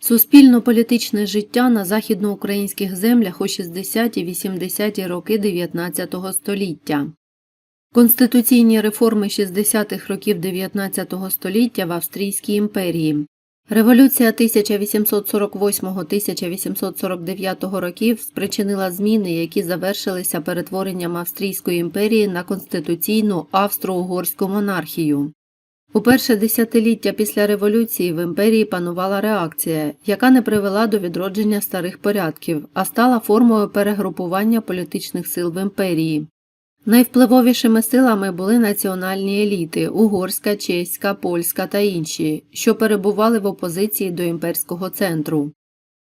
Суспільно-політичне життя на західноукраїнських землях у 60-80-ті роки 19 століття. Конституційні реформи 60-х років 19 століття в Австрійській імперії. Революція 1848-1849 років спричинила зміни, які завершилися перетворенням Австрійської імперії на конституційну австро-угорську монархію. У перше десятиліття після революції в імперії панувала реакція, яка не привела до відродження старих порядків, а стала формою перегрупування політичних сил в імперії. Найвпливовішими силами були національні еліти угорська, чеська, польська та інші, що перебували в опозиції до імперського центру.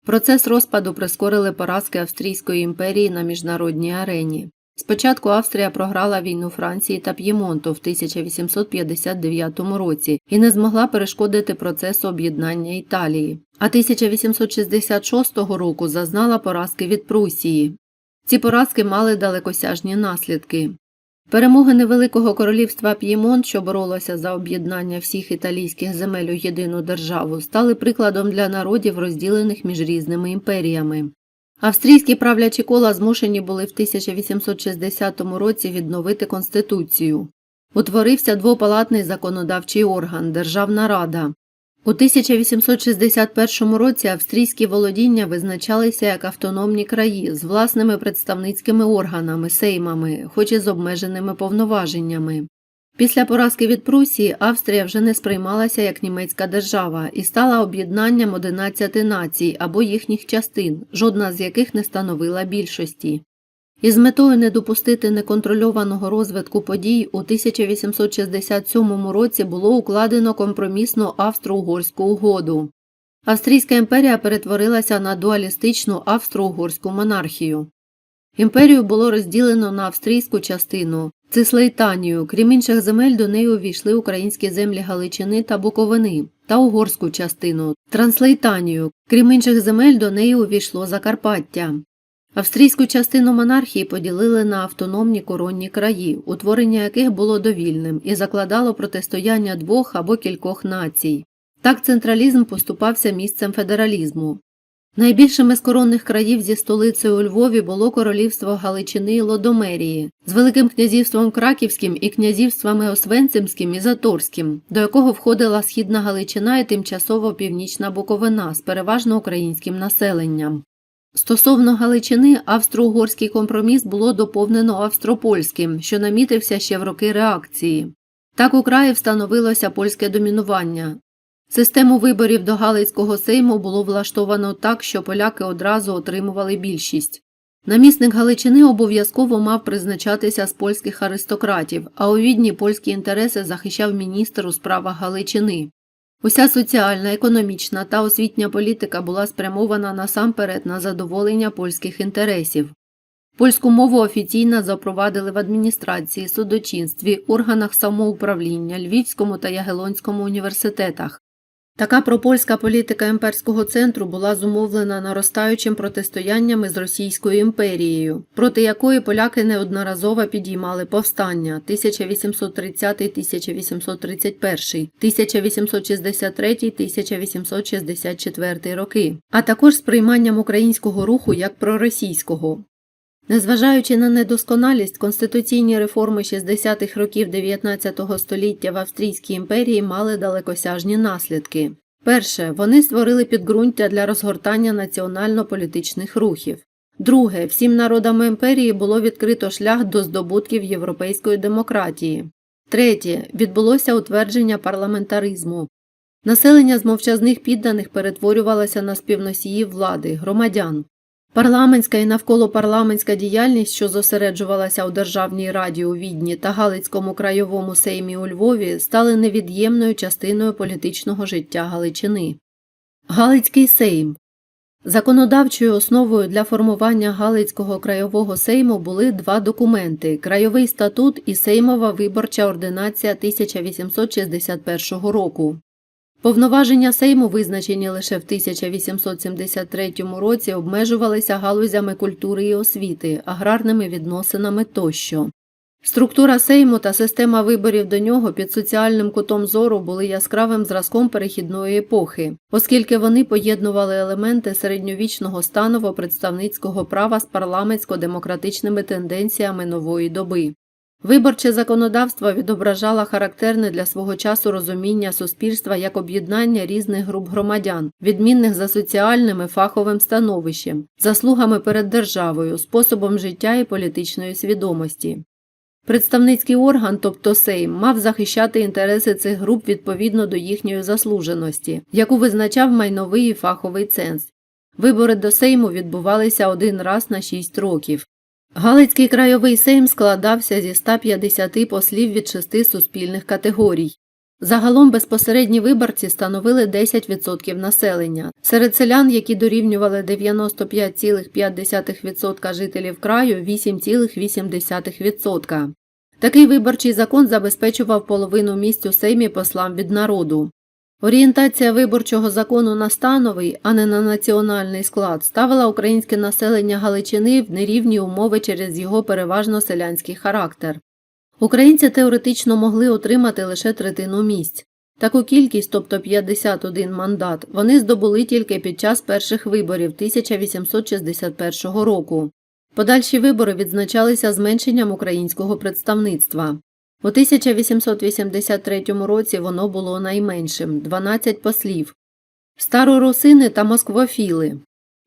Процес розпаду прискорили поразки Австрійської імперії на міжнародній арені. Спочатку Австрія програла війну Франції та П'ємонту в 1859 році і не змогла перешкодити процесу об'єднання Італії, а 1866 року зазнала поразки від Прусії. Ці поразки мали далекосяжні наслідки. Перемоги невеликого королівства П'ємонт, що боролося за об'єднання всіх італійських земель у єдину державу, стали прикладом для народів, розділених між різними імперіями. Австрійські правлячі кола змушені були в 1860 році відновити конституцію. Утворився двопалатний законодавчий орган Державна рада. У 1861 році австрійські володіння визначалися як автономні краї з власними представницькими органами, сеймами, хоч і з обмеженими повноваженнями. Після поразки від Прусії Австрія вже не сприймалася як німецька держава і стала об'єднанням 11 націй або їхніх частин, жодна з яких не становила більшості. Із метою не допустити неконтрольованого розвитку подій у 1867 році було укладено компромісну австро-угорську угоду. Австрійська імперія перетворилася на дуалістичну австро-угорську монархію. Імперію було розділено на австрійську частину Цислейтанію, крім інших земель, до неї увійшли українські землі Галичини та Буковини та угорську частину Транслейтанію, крім інших земель, до неї увійшло Закарпаття. Австрійську частину монархії поділили на автономні коронні краї, утворення яких було довільним і закладало протистояння двох або кількох націй. Так централізм поступався місцем федералізму. Найбільшими з коронних країв зі столицею у Львові було королівство Галичини і Лодомерії з Великим князівством Краківським і князівствами Освенцимським і Заторським, до якого входила східна Галичина і тимчасово північна Буковина з переважно українським населенням. Стосовно Галичини, австро-угорський компроміс було доповнено австропольським, що намітився ще в роки реакції. Так у краї встановилося польське домінування. Систему виборів до Галицького сейму було влаштовано так, що поляки одразу отримували більшість. Намісник Галичини обов'язково мав призначатися з польських аристократів, а у відні польські інтереси захищав міністр у справах Галичини. Уся соціальна, економічна та освітня політика була спрямована насамперед на задоволення польських інтересів. Польську мову офіційно запровадили в адміністрації, судочинстві, органах самоуправління, Львівському та Ягелонському університетах. Така пропольська політика імперського центру була зумовлена наростаючим протистоянням із Російською імперією, проти якої поляки неодноразово підіймали повстання 1830-1831, 1863-1864 роки, а також сприйманням українського руху як проросійського. Незважаючи на недосконалість, конституційні реформи 60-х років 19 століття в Австрійській імперії мали далекосяжні наслідки. Перше, вони створили підґрунтя для розгортання національно-політичних рухів. Друге, всім народам імперії було відкрито шлях до здобутків європейської демократії. Третє, відбулося утвердження парламентаризму. Населення з мовчазних підданих перетворювалося на співносіїв влади, громадян. Парламентська і навколопарламентська діяльність, що зосереджувалася у Державній раді у Відні та Галицькому краєвому сеймі у Львові, стали невід'ємною частиною політичного життя Галичини. Галицький сейм Законодавчою основою для формування Галицького краєвого сейму були два документи Краєвий статут і Сеймова виборча ординація 1861 року. Повноваження Сейму, визначені лише в 1873 році, обмежувалися галузями культури і освіти, аграрними відносинами тощо. Структура Сейму та система виборів до нього під соціальним кутом зору були яскравим зразком перехідної епохи, оскільки вони поєднували елементи середньовічного станово-представницького права з парламентсько-демократичними тенденціями нової доби. Виборче законодавство відображало характерне для свого часу розуміння суспільства як об'єднання різних груп громадян, відмінних за соціальним і фаховим становищем, заслугами перед державою, способом життя і політичної свідомості. Представницький орган, тобто Сейм, мав захищати інтереси цих груп відповідно до їхньої заслуженості, яку визначав майновий і фаховий ценз. Вибори до Сейму відбувалися один раз на 6 років. Галицький крайовий сейм складався зі 150 послів від шести суспільних категорій. Загалом безпосередні виборці становили 10% населення. Серед селян, які дорівнювали 95,5% жителів краю, 8,8%. Такий виборчий закон забезпечував половину місць у сеймі послам від народу. Орієнтація виборчого закону на становий, а не на національний склад, ставила українське населення Галичини в нерівні умови через його переважно селянський характер. Українці теоретично могли отримати лише третину місць. Таку кількість, тобто 51 мандат, вони здобули тільки під час перших виборів 1861 року. Подальші вибори відзначалися зменшенням українського представництва. У 1883 році воно було найменшим 12 послів. Старорусини та москвофіли.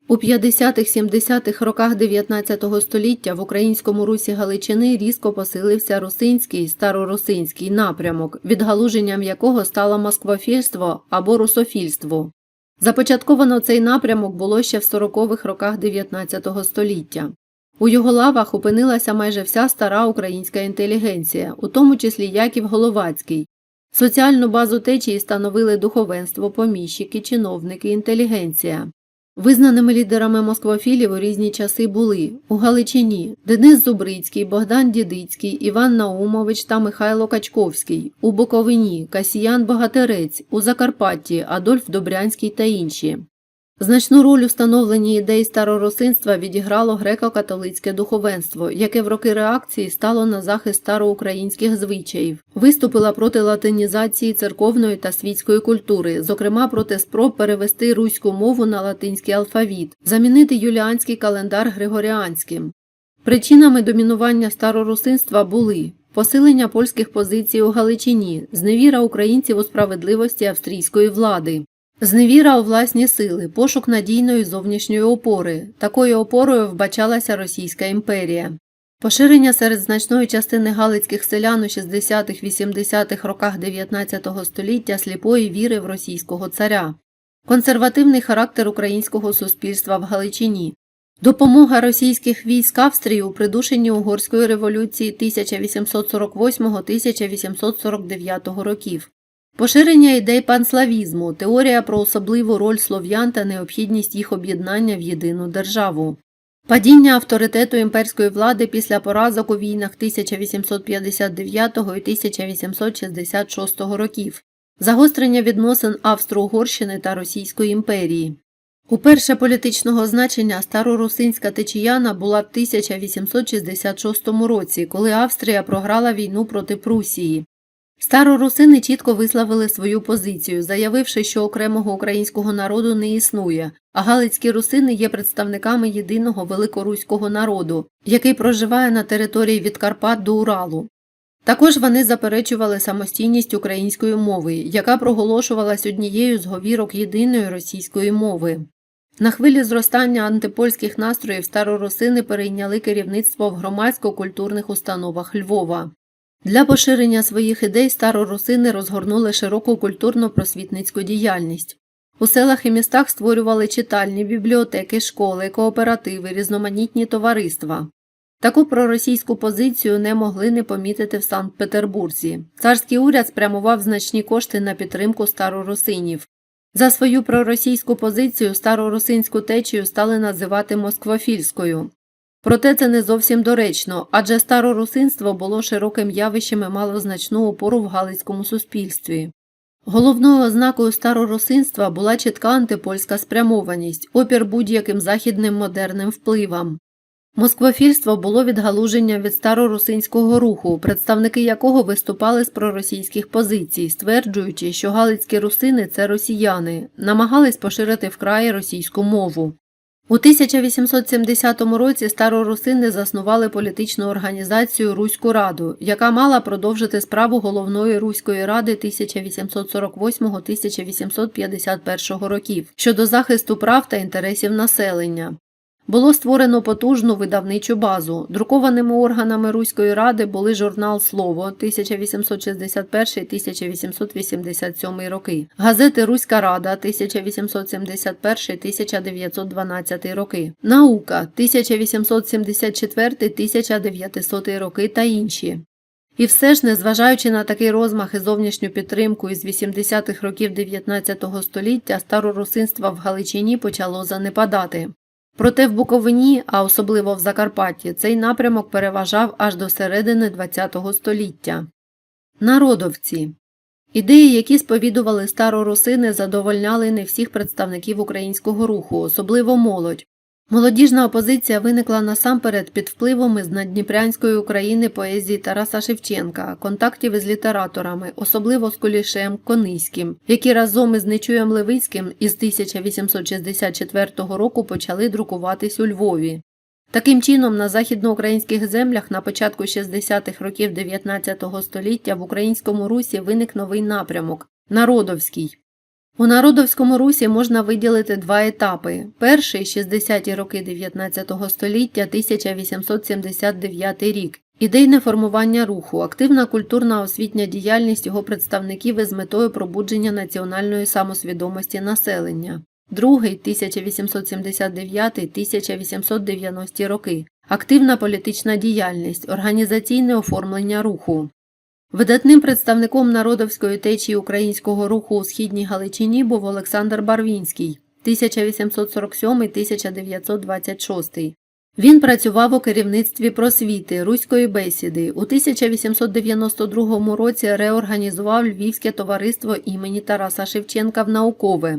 У 50-70-х роках 19 століття в українському русі Галичини різко посилився русинський старорусинський напрямок, відгалуженням якого стало москвофільство або русофільство. Започатковано цей напрямок було ще в 40-х роках 19 століття. У його лавах опинилася майже вся стара українська інтелігенція, у тому числі Яків Головацький. Соціальну базу течії становили духовенство, поміщики, чиновники, інтелігенція. Визнаними лідерами москвофілів у різні часи були у Галичині Денис Зубрицький, Богдан Дідицький, Іван Наумович та Михайло Качковський, у Буковині Касіян Богатирець, у Закарпатті Адольф Добрянський та інші. Значну роль у становленні ідей староросинства відіграло греко-католицьке духовенство, яке в роки реакції стало на захист староукраїнських звичаїв, виступило проти латинізації церковної та світської культури, зокрема проти спроб перевести руську мову на латинський алфавіт, замінити юліанський календар григоріанським. Причинами домінування старорусинства були посилення польських позицій у Галичині, зневіра українців у справедливості австрійської влади. Зневіра у власні сили, пошук надійної зовнішньої опори. Такою опорою вбачалася Російська імперія. Поширення серед значної частини галицьких селян у 60-80-х роках 19 століття сліпої віри в російського царя. Консервативний характер українського суспільства в Галичині. Допомога російських військ Австрії у придушенні угорської революції 1848-1849 років. Поширення ідей панславізму, теорія про особливу роль слов'ян та необхідність їх об'єднання в єдину державу. Падіння авторитету імперської влади після поразок у війнах 1859 і 1866 років, загострення відносин Австро-Угорщини та Російської імперії. Уперше політичного значення старорусинська течіяна була в 1866 році, коли Австрія програла війну проти Прусії. Старорусини чітко висловили свою позицію, заявивши, що окремого українського народу не існує, а галицькі русини є представниками єдиного великоруського народу, який проживає на території від Карпат до Уралу. Також вони заперечували самостійність української мови, яка проголошувалась однією з говірок єдиної російської мови. На хвилі зростання антипольських настроїв старорусини перейняли керівництво в громадсько-культурних установах Львова. Для поширення своїх ідей старорусини розгорнули широку культурно-просвітницьку діяльність. У селах і містах створювали читальні, бібліотеки, школи, кооперативи, різноманітні товариства. Таку проросійську позицію не могли не помітити в Санкт-Петербурзі. Царський уряд спрямував значні кошти на підтримку старорусинів. За свою проросійську позицію старорусинську течію стали називати москвофільською. Проте це не зовсім доречно, адже старорусинство було широким явищем і мало значну опору в галицькому суспільстві. Головною ознакою старорусинства була чітка антипольська спрямованість, опір будь-яким західним модерним впливам. Москвофільство було відгалуженням від старорусинського руху, представники якого виступали з проросійських позицій, стверджуючи, що галицькі русини це росіяни, намагались поширити вкраї російську мову. У 1870 році старорусини заснували політичну організацію Руську Раду, яка мала продовжити справу головної Руської ради 1848-1851 років щодо захисту прав та інтересів населення. Було створено потужну видавничу базу. Друкованими органами Руської ради були журнал Слово 1861-1887 роки, газети Руська Рада 1871-1912 роки, Наука 1874-1900 роки та інші. І все ж, незважаючи на такий розмах і зовнішню підтримку із 80-х років 19 століття, старорусинство в Галичині почало занепадати. Проте в Буковині, а особливо в Закарпатті, цей напрямок переважав аж до середини ХХ століття. Народовці Ідеї, які сповідували старорусини, задовольняли не всіх представників українського руху, особливо молодь. Молодіжна опозиція виникла насамперед під впливом із наддніпрянської України поезії Тараса Шевченка, контактів із літераторами, особливо з Кулішем Кониським, які разом із Нечуєм Левицьким із 1864 року почали друкуватись у Львові. Таким чином, на західноукраїнських землях на початку 60-х років 19 століття в українському русі виник новий напрямок народовський. У народовському русі можна виділити два етапи. Перший 60-ті роки 19 століття 1879 рік. Ідейне формування руху, активна культурна освітня діяльність його представників із метою пробудження національної самосвідомості населення. Другий 1879-1890 роки. Активна політична діяльність, організаційне оформлення руху. Видатним представником народовської течії українського руху у східній Галичині був Олександр Барвінський 1847-1926. Він працював у керівництві просвіти Руської бесіди. У 1892 році реорганізував Львівське товариство імені Тараса Шевченка в наукове.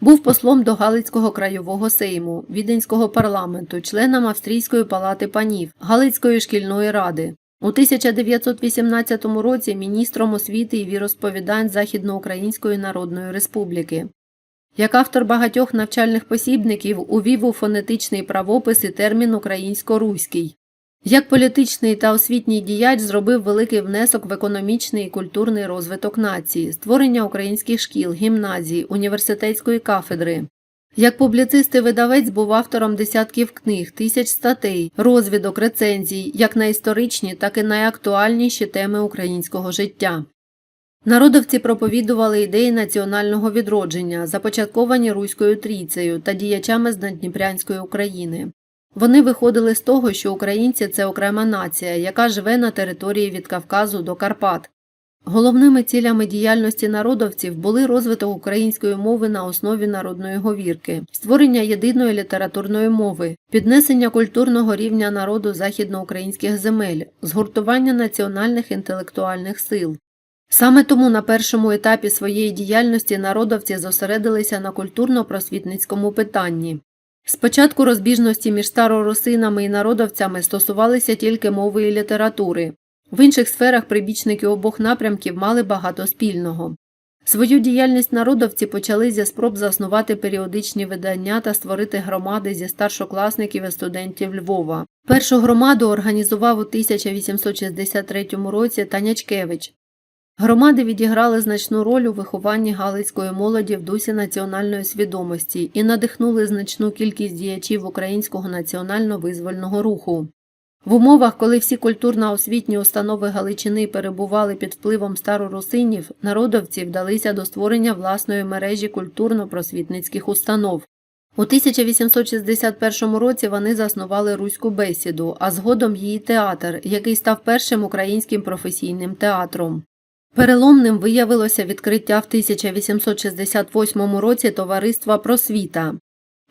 Був послом до Галицького краєвого сейму, Віденського парламенту, членом Австрійської палати панів, Галицької шкільної ради. У 1918 році міністром освіти і віросповідань Західноукраїнської Народної Республіки. Як автор багатьох навчальних посібників увів у фонетичний правопис і термін українсько-руський. Як політичний та освітній діяч зробив великий внесок в економічний і культурний розвиток нації, створення українських шкіл, гімназій, університетської кафедри. Як публіцист і видавець був автором десятків книг, тисяч статей, розвідок, рецензій, як на історичні, так і найактуальніші теми українського життя. Народовці проповідували ідеї національного відродження, започатковані Руською трійцею та діячами з Надніпрянської України. Вони виходили з того, що українці це окрема нація, яка живе на території від Кавказу до Карпат. Головними цілями діяльності народовців були розвиток української мови на основі народної говірки, створення єдиної літературної мови, піднесення культурного рівня народу західноукраїнських земель, згуртування національних інтелектуальних сил. Саме тому на першому етапі своєї діяльності народовці зосередилися на культурно-просвітницькому питанні. Спочатку розбіжності між староросинами і народовцями стосувалися тільки мови і літератури. В інших сферах прибічники обох напрямків мали багато спільного. Свою діяльність народовці почали зі спроб заснувати періодичні видання та створити громади зі старшокласників і студентів Львова. Першу громаду організував у 1863 році Танячкевич. Громади відіграли значну роль у вихованні галицької молоді в дусі національної свідомості і надихнули значну кількість діячів українського національно-визвольного руху. В умовах, коли всі культурно-освітні установи Галичини перебували під впливом старорусинів, народовці вдалися до створення власної мережі культурно-просвітницьких установ. У 1861 році вони заснували Руську бесіду, а згодом її театр, який став першим українським професійним театром. Переломним виявилося відкриття в 1868 році товариства Просвіта.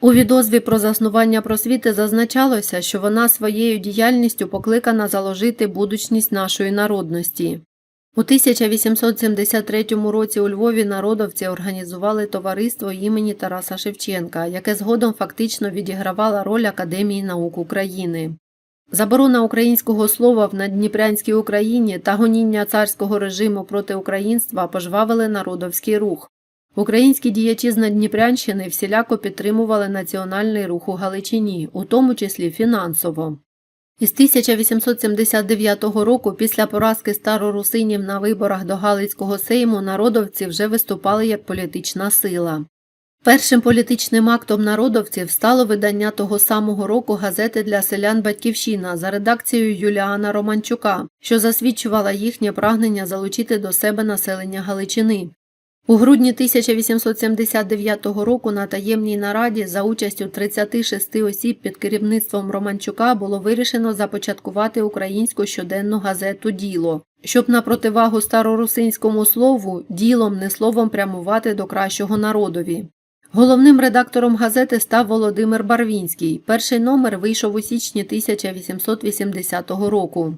У відозві про заснування просвіти зазначалося, що вона своєю діяльністю покликана заложити будучність нашої народності. У 1873 році у Львові народовці організували товариство імені Тараса Шевченка, яке згодом фактично відігравало роль Академії наук України. Заборона українського слова в наддніпрянській Україні та гоніння царського режиму проти українства пожвавили народовський рух. Українські діячі з Наддніпрянщини всіляко підтримували національний рух у Галичині, у тому числі фінансово. Із 1879 року, після поразки старорусинів на виборах до Галицького сейму, народовці вже виступали як політична сила. Першим політичним актом народовців стало видання того самого року газети для селян Батьківщина за редакцією Юліана Романчука, що засвідчувала їхнє прагнення залучити до себе населення Галичини. У грудні 1879 року на таємній нараді за участю 36 осіб під керівництвом Романчука було вирішено започаткувати українську щоденну газету Діло, щоб на противагу старорусинському слову ділом не словом прямувати до кращого народові. Головним редактором газети став Володимир Барвінський. Перший номер вийшов у січні 1880 року.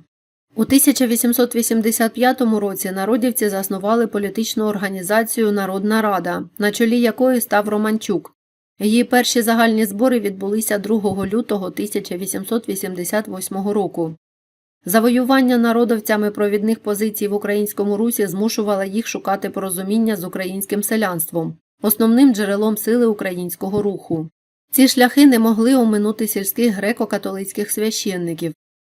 У 1885 році народівці заснували політичну організацію Народна Рада, на чолі якої став Романчук. Її перші загальні збори відбулися 2 лютого 1888 року. Завоювання народовцями провідних позицій в українському русі змушувало їх шукати порозуміння з українським селянством, основним джерелом сили українського руху. Ці шляхи не могли оминути сільських греко-католицьких священників.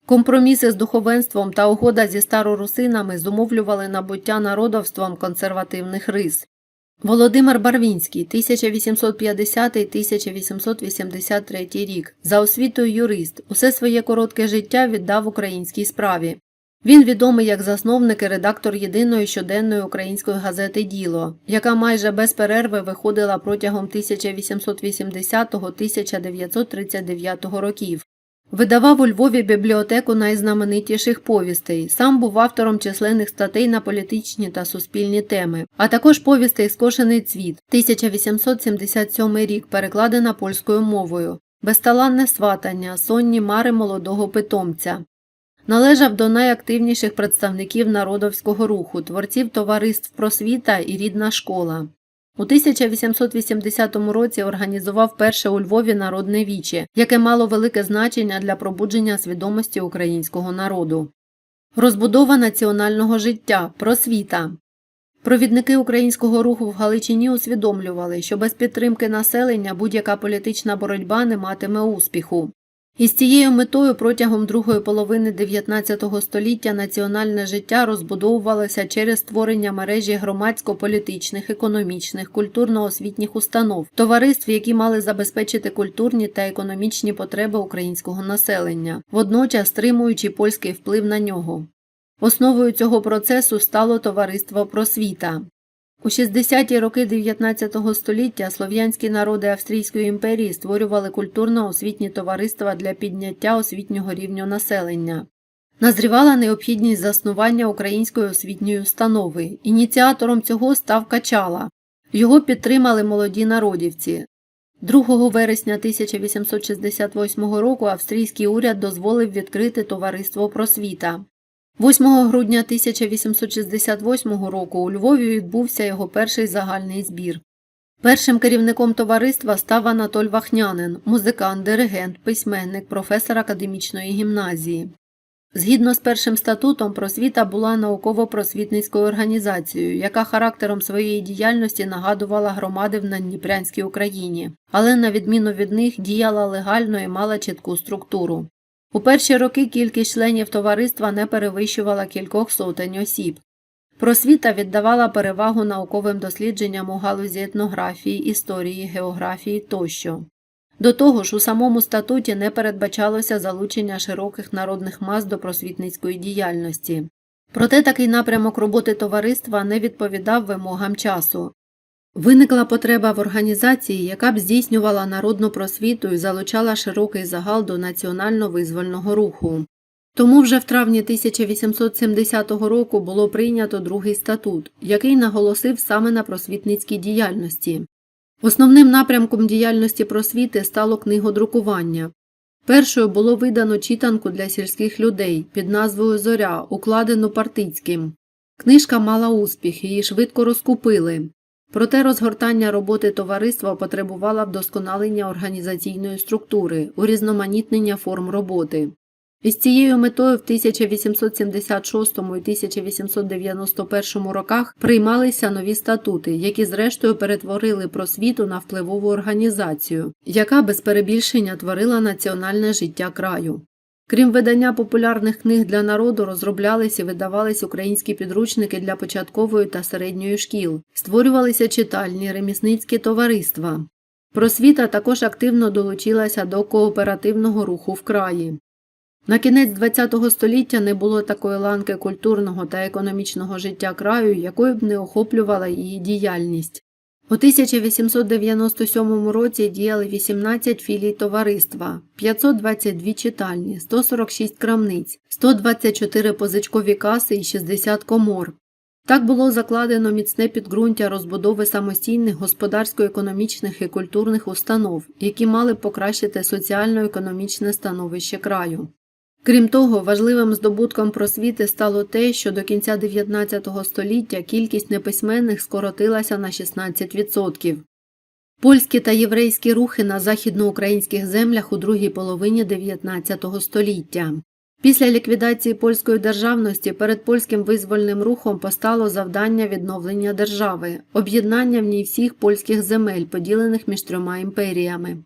Компроміси з духовенством та угода зі старорусинами зумовлювали набуття народовством консервативних рис. Володимир Барвінський, 1850-1883 рік, за освітою юрист, усе своє коротке життя віддав українській справі. Він відомий як засновник і редактор єдиної щоденної української газети Діло, яка майже без перерви виходила протягом 1880-1939 років. Видавав у Львові бібліотеку найзнаменитіших повістей, сам був автором численних статей на політичні та суспільні теми, а також повістей Скошений цвіт 1877 рік, перекладена польською мовою, безталанне сватання, сонні мари молодого питомця. Належав до найактивніших представників народовського руху, творців товариств просвіта і рідна школа. У 1880 році організував перше у Львові народне віче, яке мало велике значення для пробудження свідомості українського народу. Розбудова національного життя, просвіта. Провідники українського руху в Галичині усвідомлювали, що без підтримки населення будь-яка політична боротьба не матиме успіху. Із цією метою протягом другої половини 19 століття національне життя розбудовувалося через створення мережі громадсько-політичних, економічних, культурно-освітніх установ, товариств, які мали забезпечити культурні та економічні потреби українського населення, водночас стримуючи польський вплив на нього. Основою цього процесу стало товариство просвіта. У 60-ті роки 19 століття слов'янські народи Австрійської імперії створювали культурно-освітні товариства для підняття освітнього рівня населення. Назрівала необхідність заснування української освітньої установи. Ініціатором цього став Качала. Його підтримали молоді народівці. 2 вересня 1868 року австрійський уряд дозволив відкрити товариство просвіта. 8 грудня 1868 року у Львові відбувся його перший загальний збір. Першим керівником товариства став Анатоль Вахнянин, музикант, диригент, письменник, професор академічної гімназії. Згідно з першим статутом, просвіта була науково-просвітницькою організацією, яка характером своєї діяльності нагадувала громади в Надніпрянській Україні, але, на відміну від них, діяла легально і мала чітку структуру. У перші роки кількість членів товариства не перевищувала кількох сотень осіб. Просвіта віддавала перевагу науковим дослідженням у галузі етнографії, історії, географії тощо. До того ж, у самому статуті не передбачалося залучення широких народних мас до просвітницької діяльності. Проте такий напрямок роботи товариства не відповідав вимогам часу. Виникла потреба в організації, яка б здійснювала народну просвіту і залучала широкий загал до національно-визвольного руху. Тому вже в травні 1870 року було прийнято другий статут, який наголосив саме на просвітницькій діяльності. Основним напрямком діяльності просвіти стало книгодрукування. Першою було видано читанку для сільських людей під назвою Зоря, укладену Партицьким. Книжка мала успіх, її швидко розкупили. Проте розгортання роботи товариства потребувало вдосконалення організаційної структури, урізноманітнення форм роботи. Із цією метою в 1876 і 1891 роках приймалися нові статути, які зрештою перетворили просвіту на впливову організацію, яка без перебільшення творила національне життя краю. Крім видання популярних книг для народу, розроблялись і видавались українські підручники для початкової та середньої шкіл, створювалися читальні, ремісницькі товариства. Просвіта також активно долучилася до кооперативного руху в краї. На кінець ХХ століття не було такої ланки культурного та економічного життя краю, якою б не охоплювала її діяльність. У 1897 році діяли 18 філій товариства, 522 читальні, 146 крамниць, 124 позичкові каси і 60 комор. Так було закладено міцне підґрунтя розбудови самостійних господарсько-економічних і культурних установ, які мали покращити соціально-економічне становище краю. Крім того, важливим здобутком просвіти стало те, що до кінця 19 століття кількість неписьменних скоротилася на 16%. Польські та єврейські рухи на західноукраїнських землях у другій половині 19 століття. Після ліквідації польської державності перед польським визвольним рухом постало завдання відновлення держави, об'єднання в ній всіх польських земель, поділених між трьома імперіями.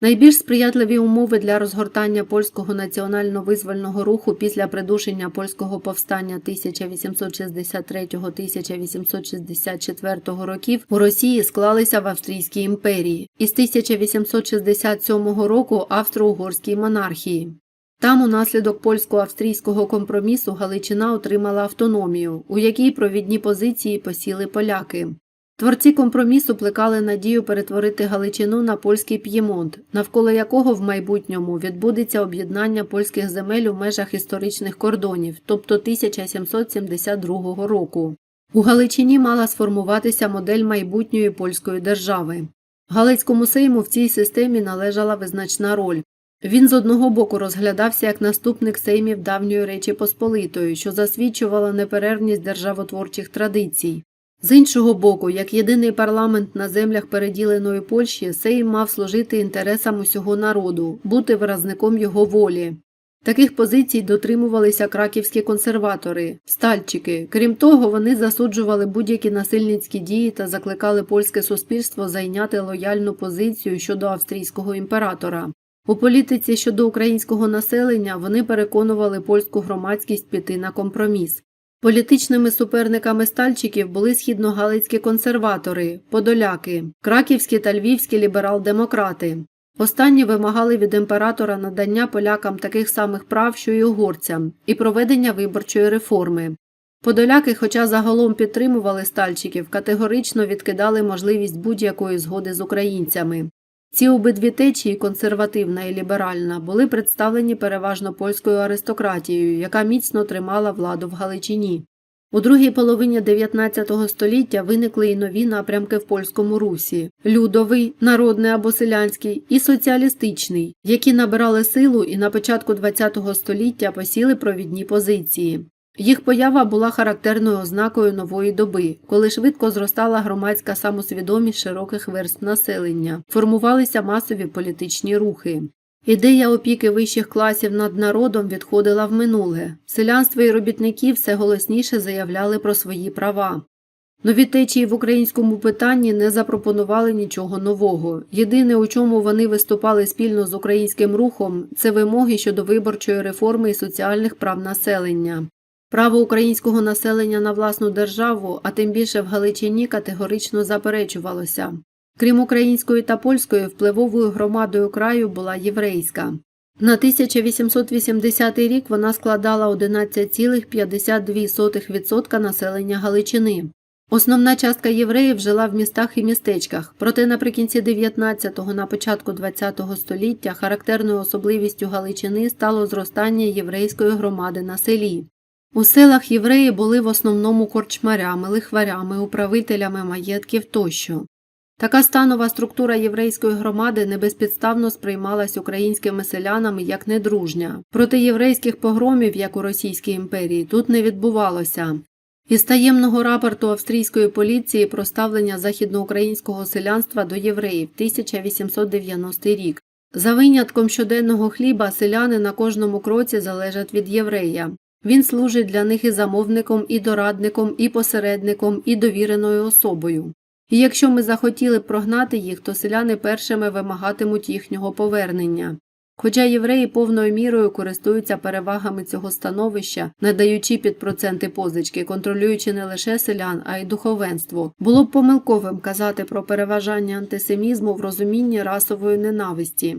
Найбільш сприятливі умови для розгортання польського національно-визвольного руху після придушення польського повстання 1863-1864 років у Росії склалися в Австрійській імперії і з 1867 року Австро-Угорській монархії. Там, унаслідок польсько-австрійського компромісу, Галичина отримала автономію, у якій провідні позиції посіли поляки. Творці компромісу плекали надію перетворити Галичину на польський п'ємонт, навколо якого в майбутньому відбудеться об'єднання польських земель у межах історичних кордонів, тобто 1772 року. У Галичині мала сформуватися модель майбутньої польської держави. Галицькому сейму в цій системі належала визначна роль. Він з одного боку розглядався як наступник сеймів давньої Речі Посполитої, що засвідчувало неперервність державотворчих традицій. З іншого боку, як єдиний парламент на землях переділеної Польщі, Сейм мав служити інтересам усього народу, бути виразником його волі. Таких позицій дотримувалися краківські консерватори, стальчики. Крім того, вони засуджували будь-які насильницькі дії та закликали польське суспільство зайняти лояльну позицію щодо австрійського імператора. У політиці щодо українського населення вони переконували польську громадськість піти на компроміс. Політичними суперниками стальчиків були східногалицькі консерватори, подоляки, краківські та львівські ліберал-демократи. Останні вимагали від імператора надання полякам таких самих прав, що й угорцям, і проведення виборчої реформи. Подоляки, хоча загалом підтримували стальчиків, категорично відкидали можливість будь-якої згоди з українцями. Ці обидві течії, консервативна і ліберальна, були представлені переважно польською аристократією, яка міцно тримала владу в Галичині. У другій половині 19 століття виникли і нові напрямки в польському русі людовий, народний або селянський і соціалістичний, які набирали силу і на початку ХХ століття посіли провідні позиції. Їх поява була характерною ознакою нової доби, коли швидко зростала громадська самосвідомість широких верств населення, формувалися масові політичні рухи. Ідея опіки вищих класів над народом відходила в минуле. Селянство і робітники все голосніше заявляли про свої права. Нові течії в українському питанні не запропонували нічого нового. Єдине, у чому вони виступали спільно з українським рухом, це вимоги щодо виборчої реформи і соціальних прав населення. Право українського населення на власну державу, а тим більше в Галичині, категорично заперечувалося. Крім української та польської, впливовою громадою краю була єврейська. На 1880 рік вона складала 11,52% населення Галичини. Основна частка євреїв жила в містах і містечках, проте наприкінці 19-го на початку 20-го століття характерною особливістю Галичини стало зростання єврейської громади на селі. У селах євреї були в основному корчмарями, лихварями, управителями маєтків тощо. Така станова структура єврейської громади небезпідставно сприймалась українськими селянами як недружня. Проти єврейських погромів, як у Російській імперії, тут не відбувалося. Із таємного рапорту австрійської поліції про ставлення західноукраїнського селянства до євреїв 1890 рік. За винятком щоденного хліба селяни на кожному кроці залежать від єврея. Він служить для них і замовником, і дорадником, і посередником, і довіреною особою. І якщо ми захотіли прогнати їх, то селяни першими вимагатимуть їхнього повернення. Хоча євреї повною мірою користуються перевагами цього становища, надаючи під проценти позички, контролюючи не лише селян, а й духовенство, було б помилковим казати про переважання антисемізму в розумінні расової ненависті.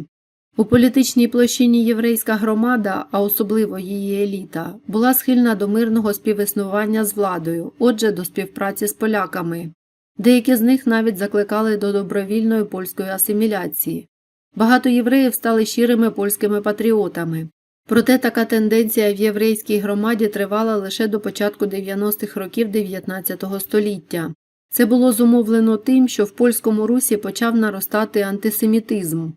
У політичній площині єврейська громада, а особливо її еліта, була схильна до мирного співіснування з владою, отже, до співпраці з поляками. Деякі з них навіть закликали до добровільної польської асиміляції. Багато євреїв стали щирими польськими патріотами. Проте така тенденція в єврейській громаді тривала лише до початку 90-х років 19 століття. Це було зумовлено тим, що в польському русі почав наростати антисемітизм.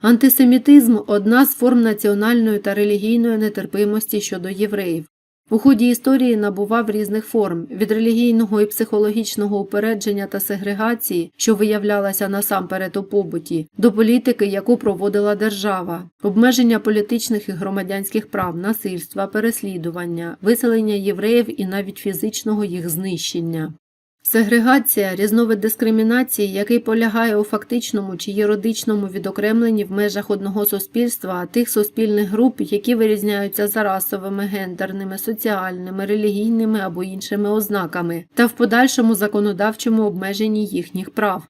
Антисемітизм одна з форм національної та релігійної нетерпимості щодо євреїв. У ході історії набував різних форм від релігійного і психологічного упередження та сегрегації, що виявлялася насамперед у побуті, до політики, яку проводила держава, обмеження політичних і громадянських прав, насильства, переслідування, виселення євреїв і навіть фізичного їх знищення. Сегрегація різновид дискримінації, який полягає у фактичному чи юридичному відокремленні в межах одного суспільства тих суспільних груп, які вирізняються за расовими, гендерними, соціальними, релігійними або іншими ознаками, та в подальшому законодавчому обмеженні їхніх прав.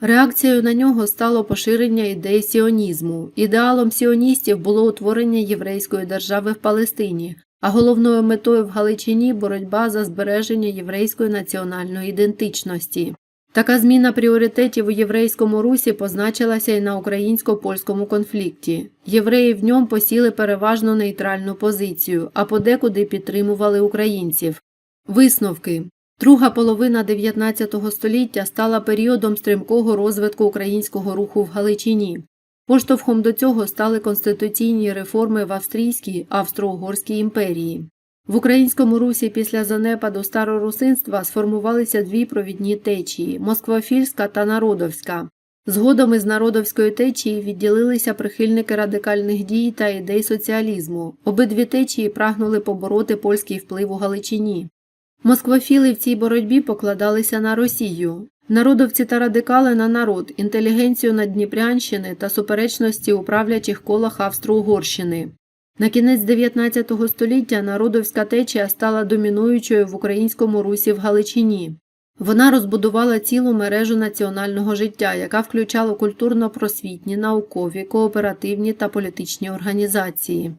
Реакцією на нього стало поширення ідеї сіонізму. Ідеалом сіоністів було утворення єврейської держави в Палестині, а головною метою в Галичині боротьба за збереження єврейської національної ідентичності. Така зміна пріоритетів у єврейському русі позначилася і на українсько-польському конфлікті. Євреї в ньому посіли переважно нейтральну позицію, а подекуди підтримували українців. Висновки Друга половина 19 століття стала періодом стрімкого розвитку українського руху в Галичині. Поштовхом до цього стали конституційні реформи в Австрійській Австро-Угорській імперії. В українському русі після занепаду старорусинства сформувалися дві провідні течії москвофільська та народовська. Згодом із народовської течії відділилися прихильники радикальних дій та ідей соціалізму. Обидві течії прагнули побороти польський вплив у Галичині. Москвофіли в цій боротьбі покладалися на Росію. Народовці та радикали на народ, інтелігенцію Надніпрянщини та суперечності у правлячих колах Австро-Угорщини. На кінець 19 століття народовська течія стала домінуючою в українському русі в Галичині. Вона розбудувала цілу мережу національного життя, яка включала культурно-просвітні, наукові, кооперативні та політичні організації.